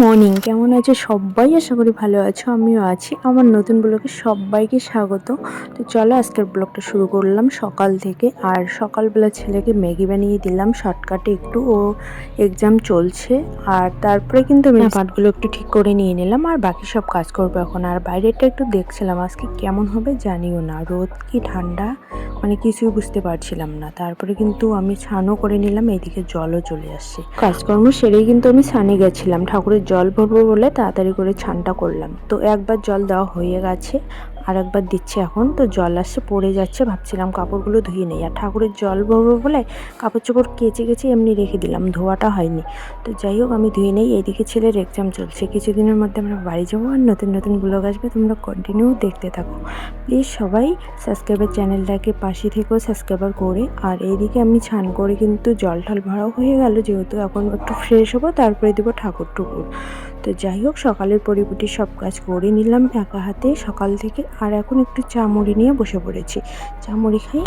Morning, কেমন আছে সবাই? আশা করি ভালো আছো, আমিও আছি। আমার নতুন ব্লগে সবাইকে স্বাগত। তো চলো, আজকের ব্লগটা শুরু করলাম সকাল থেকে। আর সকালবেলা ছেলেকে ম্যাগি বানিয়ে দিলাম, শর্টকাটে একটু, ও এক্সাম চলছে। আর তারপরে কিন্তু আমি পাটগুলো একটু ঠিক করে নিয়ে নিলাম, আর বাকি সব কাজ করব এখন। আর বাইরেটা একটু দেখছিলাম, আজকে কেমন হবে জানিও না। রোদ কি ঠান্ডা? মানে কিছুই বুঝতে পারছিলাম না। তারপরে কিন্তু আমি ছানও করে নিলাম এইদিকে জলও চলে আসছে। কাজকর্ম সেরেই কিন্তু আমি ছানে গেছিলাম। ঠাকুরের জল ভরবো বলে তাড়াতাড়ি করে ছানটা করলাম। তো একবার জল দেওয়া হয়ে গেছে। আর একবার দিচ্ছে এখন। তো জল আসছে, পড়ে যাচ্ছে, ভাবছিলাম কাপড়গুলো ধুয়ে নেই। আর ঠাকুরের জল ভরবো বলে কাপড় চোপড় কেচে কেচে এমনি রেখে দিলাম, ধোয়াটা হয়নি। তো যাই হোক, আমি ধুয়ে নেই। এইদিকে ছেলের এক্সাম চলছে। কিছুদিনের মধ্যে আমরা বাড়ি যাব আর নতুন নতুন ব্লগ আসবে। তোমরা কন্টিনিউ দেখতে থাকো। প্লিজ সবাই সাবস্ক্রাইবার চ্যানেলটাকে পাশে থেকেও সাবস্ক্রাইবার করে। আর এইদিকে আমি ছান করে কিন্তু জল টল ভরাও হয়ে গেল, যেহেতু এখন একটু ফ্রেশ হব, তারপরে দেবো ঠাকুর টুকুর তো যাই হোক, সকালের পরিপুটি সব কাজ করে নিলাম একা হাতে। সকাল থেকে আর এখন একটু চা মুড়ি নিয়ে বসে পড়েছি। চা মুড়ি খাই?